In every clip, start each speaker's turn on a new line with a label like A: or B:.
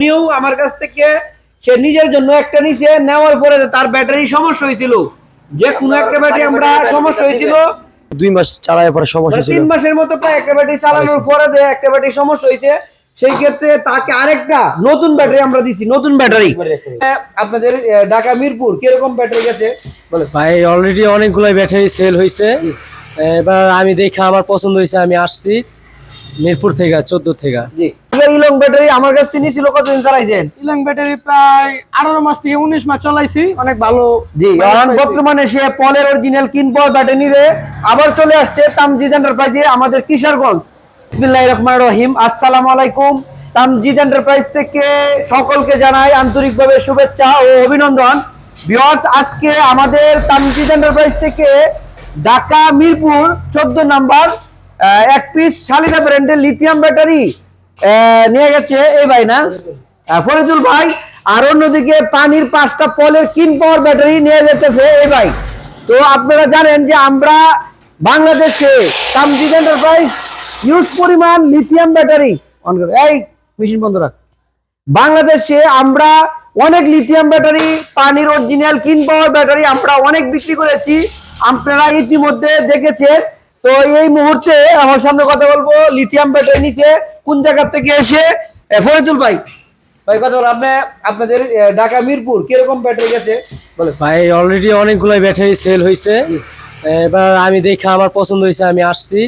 A: উনিও আমার কাছ থেকে সে নিজের জন্য একটা নিচে নেওয়ার পরে তার ব্যাটারি সমস্যা হয়েছিল। যে কোনো একটা ব্যাটারি আমরা সমস্যা হয়েছিল।
B: দুই মাস চালায় পরে সমস্যা
A: মানে
B: ছিল।
A: তিন মাসের মতো প্রায় একটা ব্যাটারি চালানোর পরে যে একটা ব্যাটারি সমস্যা হয়েছে সেই ক্ষেত্রে তাকে আরেকটা নতুন ব্যাটারি আমরা দিছি নতুন ব্যাটারি। আপনাদের ঢাকা মিরপুর কীরকম ব্যাটারি গেছে? বলে
C: ভাই অলরেডি অনেকগুলো ব্যাটারি সেল হয়েছে এবার আমি দেখে আমার পছন্দ হয়েছে আমি আসছি মিরপুর থেকে চোদ্দ থেকে।
A: জি। ইলং ব্যাটারি আমার কাছে নিয়েছিল কতদিন চালাইছেন?
D: ইলং ব্যাটারি প্রায় আঠারো মাস থেকে উনিশ মাস চলাইছি অনেক ভালো
A: জি
D: পাইছি।
A: বর্তমানে সে পলের অরিজিনাল কিনবো ব্যাটারি নিয়ে আবার চলে আসছে তামজিদ এন্টারপ্রাইজে আমাদের কিশোরগঞ্জ। বিসমিল্লাহির রহমানির রহিম। আসসালামু আলাইকুম। তামজিদ এন্টারপ্রাইজ থেকে সকলকে জানাই আন্তরিকভাবে শুভেচ্ছা ও অভিনন্দন। ভিউয়ার্স আজকে আমাদের তামজিদ এন্টারপ্রাইজ থেকে ঢাকা মিরপুর চোদ্দ নাম্বার এক পিস শালিনা ব্র্যান্ডের লিথিয়াম ব্যাটারি নিয়ে গেছে এই ভাই না? ফরিদুল ভাই, আর অন্যদিকে পানির পাঁচটা পলের কিন পাওয়ার ব্যাটারি নিয়ে যেতেছে এই ভাই। তো আপনারা জানেন যে আমরা বাংলাদেশে তামজিদ এন্টারপ্রাইজ হিউজ পরিমাণ লিথিয়াম ব্যাটারি অন করে এই মেশিন বন্ধ বাংলাদেশে আমরা অনেক লিথিয়াম ব্যাটারি পানির অরিজিনাল কিন পাওয়ার ব্যাটারি আমরা অনেক বিক্রি করেছি। আপনারা ইতিমধ্যে দেখেছেন তো এই মুহূর্তে আমার সামনে কথা বলব লিথিয়াম ব্যাটারি নিচে কোন জায়গা থেকে এসে এ, ফরিদুল ভাই। ভাই কথা বল আপনি আপনাদের ঢাকা মিরপুর কীরকম ব্যাটারি গেছে? বলে
C: ভাই অলরেডি অনেকগুলো ব্যাটারি সেল হয়েছে এবার আমি দেখে আমার পছন্দ হয়েছে আমি আসছি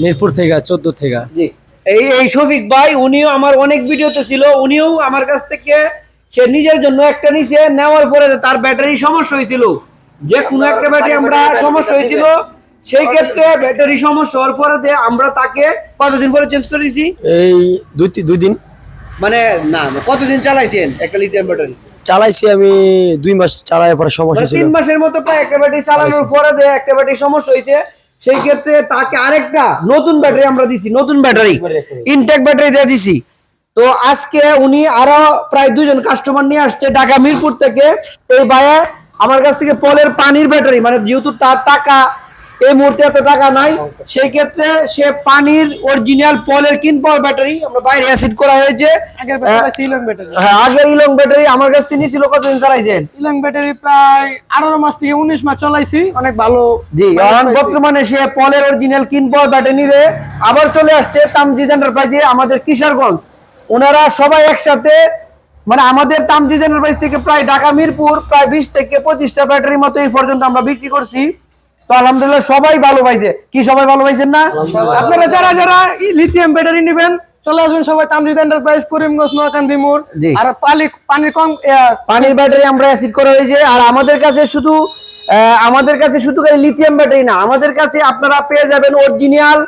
C: মিরপুর থেকে চোদ্দ থেকে।
A: জি। এই এই শফিক ভাই উনিও আমার অনেক ভিডিওতে ছিল উনিও আমার কাছ থেকে সে নিজের জন্য একটা নিচে নেওয়ার পরে তার ব্যাটারি সমস্যা হয়েছিল যে কোনো একটা ব্যাটারি আমরা সমস্যা হয়েছিল সেই ক্ষেত্রে ব্যাটারি সমস্যা হওয়ার পরে আমরা তাকে কতদিন পরে চেঞ্জ করেছি?
B: এই দুই দুই দিন।
A: মানে না না, কতদিন চালাইছেন একটা লিথিয়াম ব্যাটারি
B: চালাইছি আমি দুই মাস চালায় পরে সমস্যা
A: মানে
B: ছিল।
A: তিন মাসের মতো প্রায় একটা ব্যাটারি চালানোর পরে যে একটা ব্যাটারি সমস্যা হয়েছে। সেই ক্ষেত্রে তাকে আরেকটা নতুন ব্যাটারি আমরা দিছি নতুন ব্যাটারি ইনটেক ব্যাটারি দিয়ে দিছি। তো আজকে উনি আরও প্রায় দুজন কাস্টমার নিয়ে আসছে ঢাকা মিরপুর থেকে। এই ভাইয়া আমার কাছ থেকে পলের পানির ব্যাটারি মানে যেহেতু তার টাকা এই মুহূর্তে এত টাকা নাই। সেই ক্ষেত্রে সে পানির অরিজিনাল পলের কিন পাওয়ার ব্যাটারি আমরা বাইরে অ্যাসিড করা হয়েছে।
D: আগের
A: হ্যাঁ আগে ইলং ব্যাটারি আমার কাছ নিয়েছিল কতদিন চালাইছেন?
D: ইলং ব্যাটারি প্রায় আঠারো মাস থেকে উনিশ মাস চলাইছি অনেক ভালো
A: জি এখন বর্তমানে সে পলের অরিজিনাল কিনবো ব্যাটারি নিয়ে আবার চলে আসছে তামজিদ এন্টারপ্রাইজে আমাদের কিশোরগঞ্জ। ওনারা সবাই একসাথে মানে আমাদের তামজিদ এন্টারপ্রাইজ থেকে প্রায় ঢাকা মিরপুর প্রায় বিশ থেকে পঁচিশটা ব্যাটারির মতো এই পর্যন্ত আমরা বিক্রি করছি। তো আলহামদুলিল্লাহ সবাই ভালো পাইছে। কি সবাই ভালো পাইছেন না?
D: আপনারা যারা যারা লিথিয়াম ব্যাটারি নেবেন চলে আসবেন সবাই তামজিদ এন্টারপ্রাইজ করিমগঞ্জ নোয়াকান্দি মোড় আর পানি পানির কম
A: পানির ব্যাটারি আমরা অ্যাসিড করা হয়েছে। আর আমাদের কাছে শুধু আমাদের কাছে শুধু লিথিয়াম ব্যাটারি না আমাদের কাছে আপনারা পেয়ে যাবেন অরিজিনাল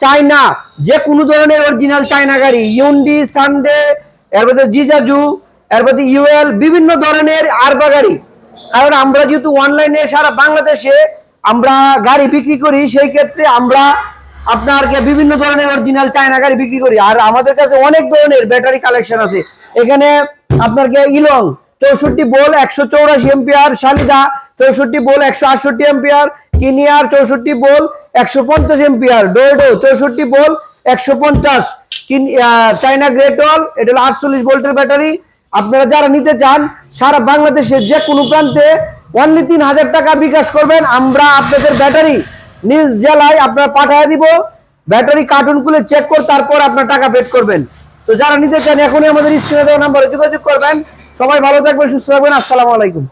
A: চায়না যে কোনো ধরনের অরিজিনাল চায়না গাড়ি ইউন্ডি সানডে এরপরে জিজাজু এরপরে ইউএল বিভিন্ন ধরনের আরবা গাড়ি। কারণ আমরা যেহেতু অনলাইনে সারা বাংলাদেশে আমরা গাড়ি বিক্রি করি, সেই ক্ষেত্রে আমরা আপনারকে বিভিন্ন ধরনের অরিজিনাল চায়না গাড়ি বিক্রি করি। আর আমাদের কাছে অনেক ধরনের ব্যাটারি কালেকশন আছে। এখানে আপনারকে ইলং, চৌষট্টি বোল একশো চৌরাশি এম্পিয়ার শালিদা চৌষট্টি বোল একশো আটষট্টি এম্পিয়ার কিনিয়ার, চৌষট্টি বোল একশো পঞ্চাশ এম্পিয়ার ডোডো চৌষট্টি বোল একশো পঞ্চাশ। চাইনা গ্রেটল এটা হলো আটচল্লিশ ভোল্টের ব্যাটারি আপনারা যারা নিতে চান, সারা বাংলাদেশের যে কোনো প্রান্তে অনলি তিন হাজার টাকা বিকাশ করবেন। আমরা আপনাদের ব্যাটারি নিজ জেলায় আপনার পাঠিয়ে দিব। ব্যাটারি কার্টুন খুলে চেক করে তারপর আপনার টাকা পেড করবেন। তো যারা নিতে চান, এখনই আমাদের স্ক্রিনে দেওয়া নাম্বারে যোগাযোগ করবেন। সবাই ভালো থাকবেন, সুস্থ থাকবেন। আসসালামু আলাইকুম।